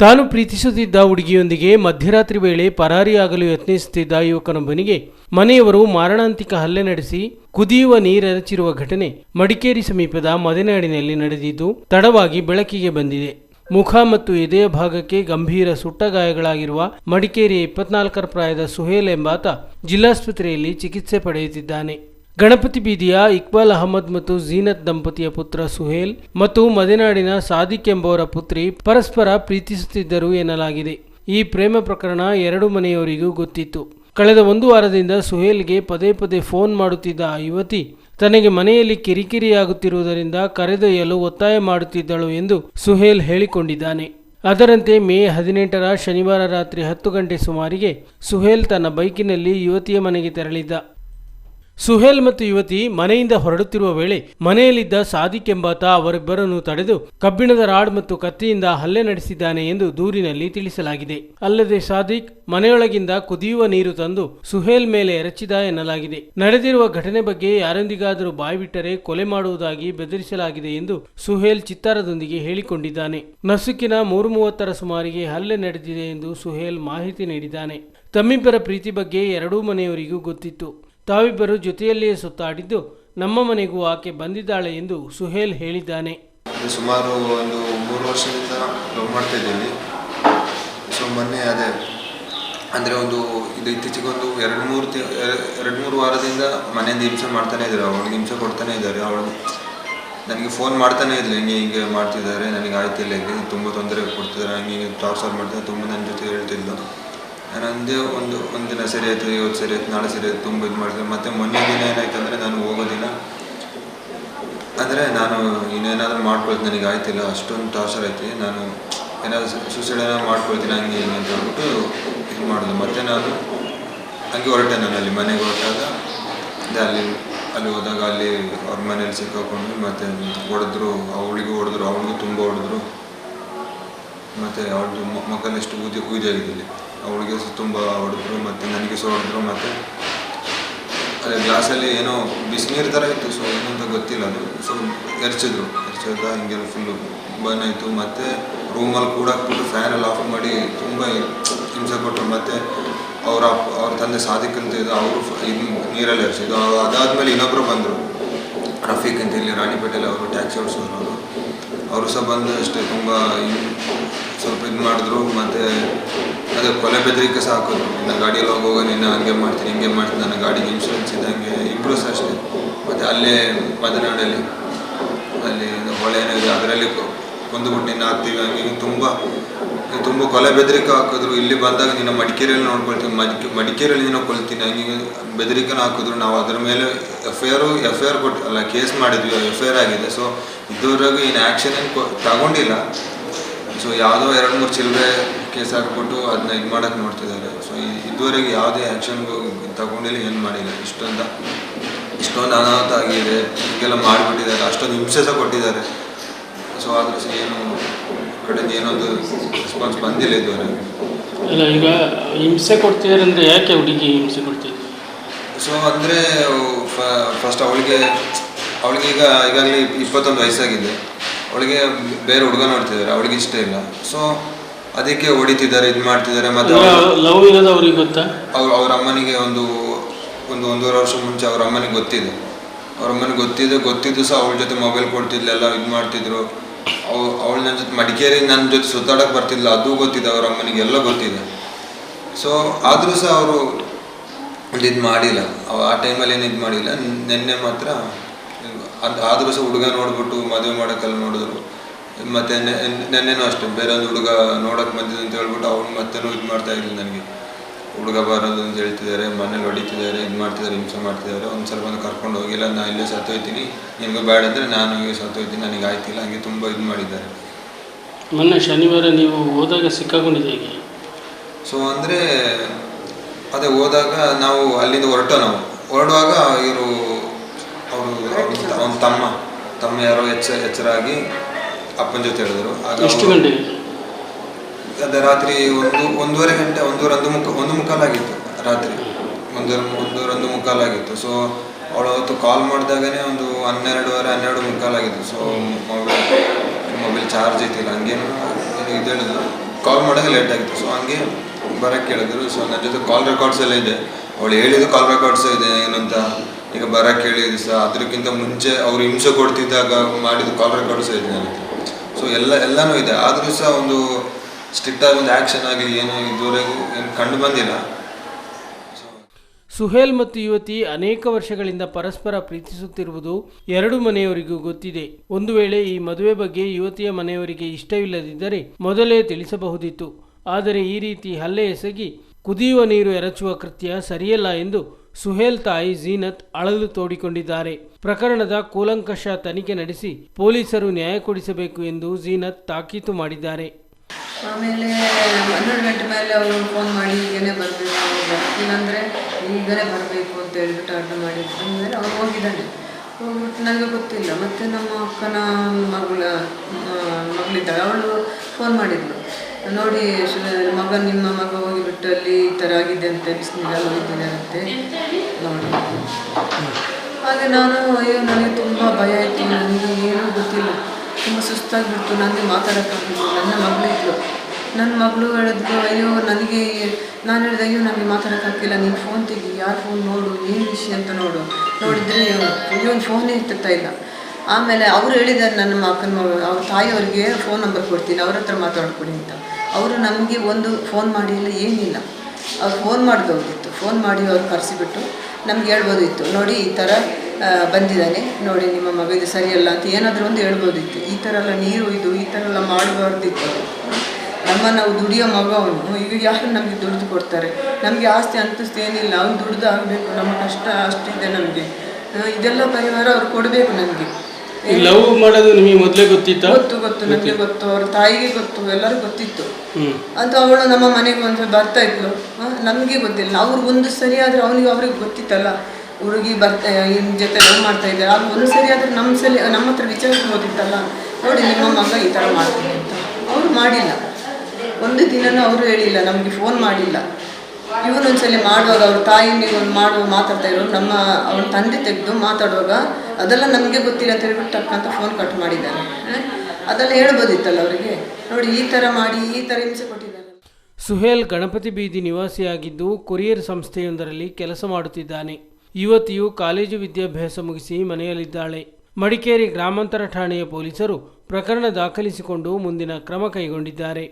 ತಾನು ಪ್ರೀತಿಸುತ್ತಿದ್ದ ಹುಡುಗಿಯೊಂದಿಗೆ ಮಧ್ಯರಾತ್ರಿ ವೇಳೆ ಪರಾರಿಯಾಗಲು ಯತ್ನಿಸುತ್ತಿದ್ದ ಯುವಕನೊಬ್ಬನಿಗೆ ಮನೆಯವರು ಮಾರಣಾಂತಿಕ ಹಲ್ಲೆ ನಡೆಸಿ ಕುದಿಯುವ ನೀರೆರಚಿರುವ ಘಟನೆ ಮಡಿಕೇರಿ ಸಮೀಪದ ಮದೆನಾಡಿನಲ್ಲಿ ನಡೆದಿದ್ದು ತಡವಾಗಿ ಬೆಳಕಿಗೆ ಬಂದಿದೆ. ಮುಖ ಮತ್ತು ಎದೆಯ ಭಾಗಕ್ಕೆ ಗಂಭೀರ ಸುಟ್ಟ ಗಾಯಗಳಾಗಿರುವ ಮಡಿಕೇರಿಯ ಇಪ್ಪತ್ನಾಲ್ಕರ ಪ್ರಾಯದ ಸುಹೇಲ್ ಎಂಬಾತ ಜಿಲ್ಲಾಸ್ಪತ್ರೆಯಲ್ಲಿ ಚಿಕಿತ್ಸೆ ಪಡೆಯುತ್ತಿದ್ದಾನೆ. ಗಣಪತಿ ಬೀದಿಯ ಇಕ್ಬಾಲ್ ಅಹಮದ್ ಮತ್ತು ಜೀನತ್ ದಂಪತಿಯ ಪುತ್ರ ಸುಹೇಲ್ ಮತ್ತು ಮದೆನಾಡಿನ ಸಾದಿಕ್ ಎಂಬವರ ಪುತ್ರಿ ಪರಸ್ಪರ ಪ್ರೀತಿಸುತ್ತಿದ್ದರು ಎನ್ನಲಾಗಿದೆ. ಈ ಪ್ರೇಮ ಪ್ರಕರಣ ಎರಡು ಮನೆಯವರಿಗೂ ಗೊತ್ತಿತ್ತು. ಕಳೆದ ಒಂದು ವಾರದಿಂದ ಸುಹೇಲ್ಗೆ ಪದೇ ಪದೇ ಫೋನ್ ಮಾಡುತ್ತಿದ್ದ ಆ ಯುವತಿ ತನಗೆ ಮನೆಯಲ್ಲಿ ಕಿರಿಕಿರಿಯಾಗುತ್ತಿರುವುದರಿಂದ ಕರೆದೊಯ್ಯಲು ಒತ್ತಾಯ ಮಾಡುತ್ತಿದ್ದಳು ಎಂದು ಸುಹೇಲ್ ಹೇಳಿಕೊಂಡಿದ್ದಾನೆ. ಅದರಂತೆ ಮೇ ಹದಿನೆಂಟರ ಶನಿವಾರ ರಾತ್ರಿ ಹತ್ತು ಗಂಟೆ ಸುಮಾರಿಗೆ ಸುಹೇಲ್ ತನ್ನ ಬೈಕಿನಲ್ಲಿ ಯುವತಿಯ ಮನೆಗೆ ತೆರಳಿದ್ದ. ಸುಹೇಲ್ ಮತ್ತು ಯುವತಿ ಮನೆಯಿಂದ ಹೊರಡುತ್ತಿರುವ ವೇಳೆ ಮನೆಯಲ್ಲಿದ್ದ ಸಾದಿಕ್ ಎಂಬಾತ ಅವರಿಬ್ಬರನ್ನು ತಡೆದು ಕಬ್ಬಿಣದ ರಾಡ್ ಮತ್ತು ಕತ್ತಿಯಿಂದ ಹಲ್ಲೆ ನಡೆಸಿದ್ದಾನೆ ಎಂದು ದೂರಿನಲ್ಲಿ ತಿಳಿಸಲಾಗಿದೆ. ಅಲ್ಲದೆ ಸಾದಿಕ್ ಮನೆಯೊಳಗಿಂದ ಕುದಿಯುವ ನೀರು ತಂದು ಸುಹೇಲ್ ಮೇಲೆ ಎರಚಿದ ಎನ್ನಲಾಗಿದೆ. ನಡೆದಿರುವ ಘಟನೆ ಬಗ್ಗೆ ಯಾರೊಂದಿಗಾದರೂ ಬಾಯ್ಬಿಟ್ಟರೆ ಕೊಲೆ ಮಾಡುವುದಾಗಿ ಬೆದರಿಸಲಾಗಿದೆ ಎಂದು ಸುಹೇಲ್ ಚಿತ್ತಾರದೊಂದಿಗೆ ಹೇಳಿಕೊಂಡಿದ್ದಾನೆ. ನಸುಕಿನ ಮೂರು ಮೂವತ್ತರ ಸುಮಾರಿಗೆ ಹಲ್ಲೆ ನಡೆದಿದೆ ಎಂದು ಸುಹೇಲ್ ಮಾಹಿತಿ ನೀಡಿದ್ದಾನೆ. ತಮ್ಮಿಬ್ಬರ ಪ್ರೀತಿ ಬಗ್ಗೆ ಎರಡೂ ಮನೆಯವರಿಗೂ ಗೊತ್ತಿತ್ತು. ತಾವಿಬ್ಬರು ಜೊತೆಯಲ್ಲಿಯೇ ಸುತ್ತಾಡಿದ್ದು ನಮ್ಮ ಮನೆಗೂ ಆಕೆ ಬಂದಿದ್ದಾಳೆ ಎಂದು ಸುಹೇಲ್ ಹೇಳಿದ್ದಾನೆ. ಸುಮಾರು ಒಂದು ಮೂರು ವರ್ಷದಿಂದ ಲವ್ ಮಾಡ್ತಾ ಸೊ ಮೊನ್ನೆ ಅದೇ, ಅಂದರೆ ಒಂದು ಇದು ಇತ್ತೀಚೆಗೊಂದು ಎರಡು ಮೂರು ತಿ, ಎರಡು ಮೂರು ವಾರದಿಂದ ಮನೆಯಿಂದ ಹಿಂಸೆ ಮಾಡ್ತಾನೆ ಇದ್ದಾರೆ. ಅವಳಿಗೆ ಹಿಂಸೆ ಕೊಡ್ತಾನೆ ಇದ್ದಾರೆ. ಅವಳು ನನಗೆ ಫೋನ್ ಮಾಡ್ತಾನೆ ಇರಲಿ ಹಿಂಗೆ ಹಿಂಗೆ ಮಾಡ್ತಿದ್ದಾರೆ. ನನಗೆ ಆಯ್ತಿಲ್ಲ, ಹಿಂಗೆ, ತುಂಬ ತೊಂದರೆ ಕೊಡ್ತಿದ್ದಾರೆ. ಹಂಗೆ, ಹಿಂಗೆ ಟಾರ್ಚರ್ ಮಾಡ್ತಾರೆ ತುಂಬ ನನ್ನ ಜೊತೆ ಹೇಳ್ತಿದ್ಲು. ನಾನು ಅಂದೇ ಒಂದು ಒಂದಿನ ಸರಿ ಆಯಿತು ಇವತ್ತು ಸರಿ ಆಯ್ತು, ನಾಳೆ ಸರಿ ಆಯ್ತು, ತುಂಬ ಇದು ಮಾಡಿದೆ. ಮತ್ತು ಮೊನ್ನೆ ದಿನ ಏನಾಯ್ತು ಅಂದರೆ ನಾನು ಹೋಗೋ ದಿನ ಅಂದರೆ ನಾನು ಇನ್ನೇನಾದರೂ ಮಾಡ್ಕೊಳ್ತೀನಿ, ನನಗೆ ಆಯ್ತಿಲ್ಲ, ಅಷ್ಟೊಂದು ಟಾರ್ಚರ್ ಐತಿ ನಾನು ಏನಾದರೂ ಸುಸೈಡ್ ಏನಾದ್ರು ಮಾಡ್ಕೊಳ್ತೀನಿ, ಹಂಗೆ ಹಿಂಗೆ ಅಂತ ಹೇಳ್ಬಿಟ್ಟು ಇದು ಮಾಡಿದೆ. ಮತ್ತೆ ನಾನು ಹಂಗೆ ಹೊರಟೆ ನಾನು ಅಲ್ಲಿ ಮನೆಗೆ ಹೊರಟಾಗ ಅದೇ ಅಲ್ಲಿ ಅಲ್ಲಿ ಹೋದಾಗ ಅಲ್ಲಿ ಅವ್ರ ಮನೇಲಿ ಸಿಕ್ಕಾಕೊಂಡು ಮತ್ತೆ ಹೊಡೆದ್ರು, ಅವಳಿಗೂ ಹೊಡೆದ್ರು ಅವಳಿಗೂ ತುಂಬ ಹೊಡೆದ್ರು. ಮತ್ತು ಅವಳದು ಮಕ್ಕಳು ಎಷ್ಟು ಊದಿ ಊದಿ ಆಗಿದ್ದಲ್ಲಿ ಅವಳಿಗೆ ತುಂಬ ಹೊಡೆದ್ರು ಮತ್ತು ನನಗೆ ಸಹ ಹೊಡೆದ್ರು ಮತ್ತು ಅದೇ ಗ್ಲಾಸಲ್ಲಿ ಏನೋ ಬಿಸಿನೀರು ಥರ ಇತ್ತು ಸೊ ಏನು ಗೊತ್ತಿಲ್ಲ ಅದು. ಸೊ ಎರ್ಚಿದ್ರು ಎರ್ಚಿದ ಹಿಂಗೆಲ್ಲ ಫುಲ್ಲು ಬರ್ನ್ ಆಯಿತು. ಮತ್ತು ರೂಮಲ್ಲಿ ಕೂಡ ಫ್ಯಾನೆಲ್ಲ ಆಫ್ ಮಾಡಿ ತುಂಬ ಹಿಂಸೆ ಕೊಟ್ಟರು ಮತ್ತು ಅವರ ಅವ್ರ ತಂದೆ ಸಾದಿಕ್ ಅಂತ ಇದ್ದು ಅವರು ಇದು ನೀರಲ್ಲಿ ಎರ್ಚಿದ್ದು ಅದಾದಮೇಲೆ ಇನ್ನೊಬ್ಬರು ಬಂದರು. ರಫೀಕ್ ಅಂತ ಇಲ್ಲಿ ರಾಣಿಪೇಟೆಯಲ್ಲಿ ಅವರು ಟ್ಯಾಕ್ಸಿ ಓಡಿಸೋರು ಅವರು ಅವರು ಸಹ ಬಂದು ಅಷ್ಟೇ ತುಂಬ ಇದ್- ಸ್ವಲ್ಪ ಇದು ಮಾಡಿದ್ರು, ಮತ್ತು ಅದೇ ಕೊಲೆ ಬೆದರಿಕೆ ಸಾಕೋದು. ನಿನ್ನ ಗಾಡಿಯಲ್ಲಿ ಹೋಗುವಾಗ ನಿನ್ನ ಹಂಗೆ ಮಾಡ್ತೀನಿ, ಹಿಂಗೆ ಮಾಡ್ತೀನಿ, ನನ್ನ ಗಾಡಿಗೆ ಇನ್ಶೂರೆನ್ಸ್ ಇದ್ದಂಗೆ ಇಂಪ್ರೂವ್ಸ್ ಅಷ್ಟೇ. ಮತ್ತು ಅಲ್ಲೇ ಮದನಾಡಲ್ಲಿ ಅಲ್ಲಿ ಹೊಳೆ ಏನಿದೆ, ಅದರಲ್ಲಿ ಕೊಂದುಬಿಟ್ಟು ನಿನ್ನ ಹಾಕ್ತೀವಿ ಹಂಗೆ ತುಂಬ ತುಂಬ ಕೊಲೆ ಬೆದರಿಕೆ ಹಾಕಿದ್ರು. ಇಲ್ಲಿ ಬಂದಾಗ ನಿನ್ನ ಮಡಿಕೇರಿಯಲ್ಲಿ ನೋಡ್ಕೊಳ್ತೀನಿ, ಮಡಿಕೆ, ಮಡಿಕೇರಿಯಲ್ಲಿ ನಿನ್ನ ಕೊಲ್ತೀನಿ, ಹಂಗೆ ಬೆದರಿಕೆನ ಹಾಕಿದ್ರು. ನಾವು ಅದರ ಮೇಲೆ F I R F I R ಕೊಟ್ಟು, ಅಲ್ಲ ಕೇಸ್ ಮಾಡಿದ್ವಿ ಎಫ್ ಐ ಆರ್ ಆಗಿದೆ. ಸೊ ಇದುವರೆಗೂ ಏನು ಆ್ಯಕ್ಷನ್ ಏನು ತಗೊಂಡಿಲ್ಲ. ಸೊ ಯಾವುದೋ ಎರಡು ಮೂರು ಚಿಲ್ಲರೆ ಕೇಸ್ ಹಾಕ್ಬಿಟ್ಟು ಅದನ್ನ ಇದು ಮಾಡೋಕ್ಕೆ ನೋಡ್ತಿದ್ದಾರೆ. ಸೊ ಇದುವರೆಗೆ ಯಾವುದೇ ಆ್ಯಕ್ಷನ್ ತಗೊಂಡಿಲ್ಲ ಏನು ಮಾಡಿಲ್ಲ. ಇಷ್ಟೊಂದು ಇಷ್ಟೊಂದು ಅನಾಹುತ ಆಗಿದೆ. ಹೀಗೆಲ್ಲ ಮಾಡಿಬಿಟ್ಟಿದ್ದಾರೆ. ಅಷ್ಟೊಂದು ಹಿಂಸೆ ಸಹ ಕೊಟ್ಟಿದ್ದಾರೆ. ಸೊ ಆದರೂ ಸಹ ಏನು ಕಡೆಯಿಂದ ಏನೊಂದು ರೆಸ್ಪಾನ್ಸ್ ಬಂದಿಲ್ಲ ಇದುವರೆಗೆ. ಅಲ್ಲ ಈಗ ಹಿಂಸೆ ಕೊಡ್ತಿದ್ದಾರೆ ಅಂದರೆ ಯಾಕೆ ಹುಡುಗಿ ಹಿಂಸೆ ಕೊಡ್ತಿದ್ದಾರೆ ಸೊ ಅಂದರೆ ಫಸ್ಟ್ ಅವಳಿಗೆ ಅವಳಿಗೆ ಈಗ ಈಗಾಗಲೇ ಇಪ್ಪತ್ತೊಂದು ವಯಸ್ಸಾಗಿದೆ. ಅವಳಿಗೆ ಬೇರೆ ಹುಡುಗ ನೋಡ್ತಿದ್ದಾರೆ ಅವಳಿಗೆ ಇಷ್ಟ ಇಲ್ಲ. ಸೊ ಅದಕ್ಕೆ ಹೊಡಿತಿದ್ದಾರೆ ಇದು ಮಾಡ್ತಿದ್ದಾರೆ ಮತ್ತೆ ಲವ್ ಇರೋದು ಅವ್ರಿಗೆ ಗೊತ್ತಾ? ಅವ್ರ ಅವ್ರ ಅಮ್ಮನಿಗೆ ಒಂದು ಒಂದು ಒಂದೂವರೆ ವರ್ಷ ಮುಂಚೆ ಅವ್ರ ಅಮ್ಮನಿಗೆ ಗೊತ್ತಿದೆ. ಅವ್ರ ಅಮ್ಮನಿಗೆ ಗೊತ್ತಿದೆ ಗೊತ್ತಿದ್ದು ಸಹ ಅವಳ ಜೊತೆ ಮೊಬೈಲ್ ಕೊಡ್ತಿದ್ಲು ಎಲ್ಲ ಇದು ಮಾಡ್ತಿದ್ರು. ಅವ್ ಅವಳು ನನ್ನ ಜೊತೆ ಮಡಿಕೇರಿ ನನ್ನ ಜೊತೆ ಸುತ್ತಾಡಕ್ಕೆ ಬರ್ತಿದ್ಲ ಅದು ಗೊತ್ತಿದೆ ಅವ್ರ ಅಮ್ಮನಿಗೆ ಎಲ್ಲ ಗೊತ್ತಿದೆ. ಸೊ ಆದರೂ ಸಹ ಅವರು ಒಂದು ಇದು ಮಾಡಿಲ್ಲ. ಆ ಟೈಮಲ್ಲಿ ಏನು ಇದು ಮಾಡಿಲ್ಲ. ನಿನ್ನೆ ಮಾತ್ರ ಅದು ಆದರೂ ಸಹ ಹುಡುಗ ನೋಡ್ಬಿಟ್ಟು ಮದುವೆ ಮಾಡೋಕ್ಕೆಲ್ಲ ನೋಡಿದ್ರು. ಮತ್ತು ನೆನ್ನೆನೂ ಅಷ್ಟೇ ಬೇರೆ ಒಂದು ಹುಡುಗ ನೋಡೋಕೆ ಬಂದಿದ್ದು ಅಂತ ಹೇಳ್ಬಿಟ್ಟು ಅವ್ನು ಮತ್ತೇನೂ ಇದು ಮಾಡ್ತಾ ಇರಲಿಲ್ಲ ನನಗೆ. ಹುಡುಗ ಬರೋದು ಅಂತ ಹೇಳ್ತಿದ್ದಾರೆ ಮನೇಲಿ ಹೊಡಿತಿದ್ದಾರೆ ಇದು ಮಾಡ್ತಿದ್ದಾರೆ ಹಿಂಸೆ ಮಾಡ್ತಿದ್ದಾರೆ ಒಂದು ಸ್ವಲ್ಪ ಒಂದು ಕರ್ಕೊಂಡು ಹೋಗಿಲ್ಲ ನಾ ಇಲ್ಲೇ ಸತ್ತೋಯ್ತೀನಿ ನಿನಗೆ ಬೇಡ ಅಂದರೆ ನಾನು ಹೋಗಿ ಸತ್ತೋಯ್ತೀನಿ ನನಗೆ ಆಯ್ತಿಲ್ಲ ಹಂಗೆ ತುಂಬ ಇದು ಮಾಡಿದ್ದಾರೆ. ಮೊನ್ನೆ ಶನಿವಾರ ನೀವು ಹೋದಾಗ ಸಿಕ್ಕಾಕೊಂಡಿದ್ದೆ ಹೇಗೆ? ಸೊ ಅಂದರೆ ಅದೇ ಹೋದಾಗ ನಾವು ಅಲ್ಲಿಂದ ಹೊರಟೋ ನಾವು. ಹೊರಡುವಾಗ ಇವರು ಅವನ ತಮ್ಮ ತಮ್ಮ ಯಾರೋ ಎಚ್ಚ ಎಚ್ಚರಾಗಿ ಅಪ್ಪನ ಜೊತೆ ಹೇಳಿದ್ರು ಎಷ್ಟು ಅದೇ ರಾತ್ರಿ ಒಂದು ಒಂದೂವರೆ ಗಂಟೆ ಒಂದೂವರೆ ಒಂದು ಮುಕ್ಕ ಒಂದು ಮುಕ್ಕಾಲಾಗಿತ್ತು ರಾತ್ರಿ. ಒಂದೂವರೆ ಒಂದೂವರೆ ಒಂದು ಮುಕ್ಕಾಲಾಗಿತ್ತು. ಸೊ ಅವಳು ಅವತ್ತು ಕಾಲ್ ಮಾಡಿದಾಗನೇ ಒಂದು ಹನ್ನೆರಡುವರೆ ಹನ್ನೆರಡು ಮುಕ್ಕಾಲಾಗಿತ್ತು. ಸೊ ಮೊಬೈಲ್ ಮೊಬೈಲ್ ಚಾರ್ಜ್ ಐತಿಲ್ಲ. ಹಂಗೇನು ಇದು ಹೇಳಿದ್ರು. ಕಾಲ್ ಮಾಡೋಕೆ ಲೇಟ್ ಆಗಿತ್ತು. ಸೊ ಹಂಗೆ ಬರೋಕ್ಕೆ ಕೇಳಿದ್ರು ಸೊ ನನ್ನ ಜೊತೆ ಕಾಲ್ ರೆಕಾರ್ಡ್ಸ್ ಎಲ್ಲ ಇದೆ. ಅವಳು ಹೇಳಿದ್ದು ಕಾಲ್ ರೆಕಾರ್ಡ್ಸ್ ಇದೆ ಏನಂತ. ಈಗ ಬರ ಕೇಳಿದ್ರು ಸಹ ಅದಕ್ಕಿಂತ ಮುಂಚೆ ಅವ್ರು ಹಿಂಸೆ ಕೊಡ್ತಿದ್ದಾಗ ಮಾಡಿದ ಕಾಲ್ ರೆಕಾರ್ಡ್ಸ್ ಇದೆ ಸೊ ಎಲ್ಲ, ಎಲ್ಲನೂ ಇದೆ. ಆದರೂ ಸಹ ಒಂದು ಸ್ಟ್ರಿಕ್ಟ್ ಆಗಿ ಒಂದು ಆಕ್ಷನ್ ಆಗಿ ಏನು ಇದುವರೆಗೂ ಏನು ಕಂಡು ಬಂದಿಲ್ಲ. ಸುಹೇಲ್ ಮತ್ತು ಯುವತಿ ಅನೇಕ ವರ್ಷಗಳಿಂದ ಪರಸ್ಪರ ಪ್ರೀತಿಸುತ್ತಿರುವುದು ಎರಡು ಮನೆಯವರಿಗೂ ಗೊತ್ತಿದೆ. ಒಂದು ವೇಳೆ ಈ ಮದುವೆ ಬಗ್ಗೆ ಯುವತಿಯ ಮನೆಯವರಿಗೆ ಇಷ್ಟವಿಲ್ಲದಿದ್ದರೆ ಮೊದಲೇ ತಿಳಿಸಬಹುದಿತ್ತು. ಆದರೆ ಈ ರೀತಿ ಹಲ್ಲೆ ಎಸಗಿ ಕುದಿಯುವ ನೀರು ಎರಚುವ ಕೃತ್ಯ ಸರಿಯಲ್ಲ ಎಂದು ಸುಹೇಲ್ ತಾಯಿ ಜೀನತ್ ಅಳಲು ತೋಡಿಕೊಂಡಿದ್ದಾರೆ. ಪ್ರಕರಣದ ಕೂಲಂಕಷ ತನಿಖೆ ನಡೆಸಿ ಪೊಲೀಸರು ನ್ಯಾಯ ಕೊಡಿಸಬೇಕು ಎಂದು ಜೀನತ್ ತಾಕೀತು ಮಾಡಿದ್ದಾರೆ. ಆಮೇಲೆ ಹನ್ನೆರಡು ಗಂಟೆ ಮೇಲೆ ಅವರು ಫೋನ್ ಮಾಡಿ ಈಗನೇ ಬರಬೇಕು ಬರ್ತೀನಂದರೆ ಈಗಲೇ ಬರಬೇಕು ಅಂತ ಹೇಳ್ಬಿಟ್ಟು ಆರ್ಡರ್ ಮಾಡಿದ್ರು. ಅಂದರೆ ಅವ್ನು ಹೋಗಿದ್ದಾನೆ. ಹೋಗ್ಬಿಟ್ಟು ನನಗೆ ಗೊತ್ತಿಲ್ಲ. ಮತ್ತು ನಮ್ಮ ಅಕ್ಕನ ಮಗಳ ಮಗಳಿದ್ದಾಳೆ. ಅವಳು ಫೋನ್ ಮಾಡಿದ್ಳು ನೋಡಿ ಮಗ ನಿಮ್ಮ ಮಗ ಹೋಗಿಬಿಟ್ಟು ಅಲ್ಲಿ ಈ ಥರ ಆಗಿದೆ ಅಂತೆ ಬಿಸಿನೀರಲ್ಲಿ ಅಂತೆ? ನೋಡಿ. ಹಾಗೆ ನಾನು, ಅಯ್ಯೋ, ನನಗೆ ತುಂಬ ಭಯ ಆಯಿತು. ನನಗೆ ಏನೂ ಗೊತ್ತಿಲ್ಲ. ತುಂಬ ಸುಸ್ತಾಗಿಬಿಟ್ಟು ನನಗೆ ಮಾತಾಡೋಕ್ಕಾಗಿಲ್ಲ ನನ್ನ ಮಗಳಿದ್ಲು ನನ್ನ ಮಗಳು ಹೇಳಿದ್ಲು, ಅಯ್ಯೋ, ನನಗೆ, ನಾನು ಹೇಳಿದೆ, ಅಯ್ಯೋ, ನನಗೆ ಮಾತಾಡೋಕ್ಕಾಗಿಲ್ಲ ನೀನು ಫೋನ್ ತೆಗಿ. ಯಾರು ಫೋನ್ ನೋಡು? ಏನು ವಿಷಯ ಅಂತ ನೋಡು. ನೋಡಿದರೆ, ಅಯ್ಯೋ ಫೋನೇ ಎತ್ತುತ್ತಾ ಇಲ್ಲ. ಆಮೇಲೆ ಅವರು ಹೇಳಿದ್ದಾರೆ, ನನ್ನ ಅಕ್ಕನ ಅವ್ರ ತಾಯಿಯವರಿಗೆ ಫೋನ್ ನಂಬರ್ ಕೊಡ್ತೀನಿ, ಅವ್ರ ಹತ್ರ ಮಾತಾಡ್ಕೊಡಿ ಅಂತ. ಅವರು ನಮಗೆ ಒಂದು ಫೋನ್ ಮಾಡಿ ಇಲ್ಲ ಏನಿಲ್ಲ. ಅವ್ರು ಫೋನ್ ಮಾಡಿದೋಗಿತ್ತು ಫೋನ್ ಮಾಡಿ ಅವ್ರು ಕರೆಸಿಬಿಟ್ಟು ನಮ್ಗೆ ಹೇಳ್ಬೋದಿತ್ತು. ನೋಡಿ, ಈ ಥರ ಬಂದಿದ್ದಾನೆ. ನೋಡಿ, ನಿಮ್ಮ ಮಗ ಇದು ಸರಿಯಲ್ಲ ಅಂತ ಏನಾದರೂ ಒಂದು ಹೇಳ್ಬೋದಿತ್ತು. ಈ ಥರ ಎಲ್ಲ ನೀರು ಇದು, ಈ ಥರ ಎಲ್ಲ ಮಾಡಬಾರ್ದಿತ್ತು ನಮ್ಮ ನಾವು ದುಡಿಯೋ ಮಗ ಅವನು. ಈಗ ಯಾರು ನಮಗೆ ದುಡ್ದು ಕೊಡ್ತಾರೆ? ನಮಗೆ ಆಸ್ತಿ, ಅಂತಸ್ತು ಏನಿಲ್ಲ. ಅವ್ನು ದುಡ್ದು ಆಗಬೇಕು. ನಮ್ಮ ಕಷ್ಟ ಅಷ್ಟಿದೆ ನಮಗೆ. ಇದೆಲ್ಲ ಪರಿಹಾರ ಅವ್ರು ಕೊಡಬೇಕು ನನಗೆ ಲವ್ ಮಾಡೋದು ನಿಮಗೆ ಮೊದಲೇ ಗೊತ್ತಿತ್ತು? ಗೊತ್ತು ಗೊತ್ತು ನನಗೆ ಗೊತ್ತು. ಅವ್ರ ತಾಯಿಗೆ ಗೊತ್ತು ಎಲ್ಲರಿಗೂ ಗೊತ್ತಿತ್ತು. ಅಂತ ಅವಳು ನಮ್ಮ ಮನೆಗೆ ಒಂದು ಬರ್ತಾ ಇದ್ಲು. ನಮಗೆ ಗೊತ್ತಿಲ್ಲ. ಅವ್ರಿಗೆ ಒಂದು ಸರಿ ಆದ್ರೆ ಅವನಿಗೆ ಅವ್ರಿಗೆ ಗೊತ್ತಿತ್ತಲ್ಲ. ಹುಡುಗಿ ಬರ್ತಾ ಇನ್ ಜೊತೆ ಲವ್ ಮಾಡ್ತಾ ಇದ್ದಾರೆ. ಆಗ ಒಂದು ಸರಿ ಆದ್ರೆ ನಮ್ಮ ಸಲ ನಮ್ಮ ಹತ್ರ ವಿಚಾರಿಸ್ಬೋದಿತ್ತಲ್ಲ ನೋಡಿ ನಿಮ್ಮ ಮಗ ಈ ಥರ ಮಾಡ್ತೀನಿ ಅಂತ. ಅವ್ರು ಮಾಡಿಲ್ಲ. ಒಂದು ದಿನನೂ ಅವರು ಹೇಳಿಲ್ಲ ನಮಗೆ ಫೋನ್ ಮಾಡಿಲ್ಲ. ಇವನೊಂದ್ಸಲಿ ಮಾಡುವಾಗ ಅವ್ರ ತಾಯಿ ನೀವು ಒಂದು ಮಾಡುವ ಮಾತಾಡ್ತಾ ಇರೋರು, ನಮ್ಮ ಅವನ ತಂದೆ ತೆಗೆದು ಮಾತಾಡುವಾಗ ಅದೆಲ್ಲ ನಮಗೆ ಗೊತ್ತಿಲ್ಲ ಅಂತ ಹೇಳ್ಬಿಟ್ಟು ತಕ್ಕಂತ ಫೋನ್ ಕಟ್ ಮಾಡಿದ್ದಾರೆ? ಅದೆಲ್ಲ ಹೇಳ್ಬೋದಿತ್ತಲ್ಲ ಅವರಿಗೆ? ನೋಡಿ, ಈ ಥರ ಮಾಡಿ, ಈ ಥರ ಹಿಂಸೆ ಕೊಟ್ಟಿದ್ದಾರೆ. ಸುಹೇಲ್ ಗಣಪತಿ ಬೀದಿ ನಿವಾಸಿಯಾಗಿದ್ದು ಕೊರಿಯರ್ ಸಂಸ್ಥೆಯೊಂದರಲ್ಲಿ ಕೆಲಸ ಮಾಡುತ್ತಿದ್ದಾನೆ. ಯುವತಿಯು ಕಾಲೇಜು ವಿದ್ಯಾಭ್ಯಾಸ ಮುಗಿಸಿ ಮನೆಯಲ್ಲಿದ್ದಾಳೆ. ಮಡಿಕೇರಿ ಗ್ರಾಮಾಂತರ ಠಾಣೆಯ ಪೊಲೀಸರು ಪ್ರಕರಣ ದಾಖಲಿಸಿಕೊಂಡು ಮುಂದಿನ ಕ್ರಮ ಕೈಗೊಂಡಿದ್ದಾರೆ.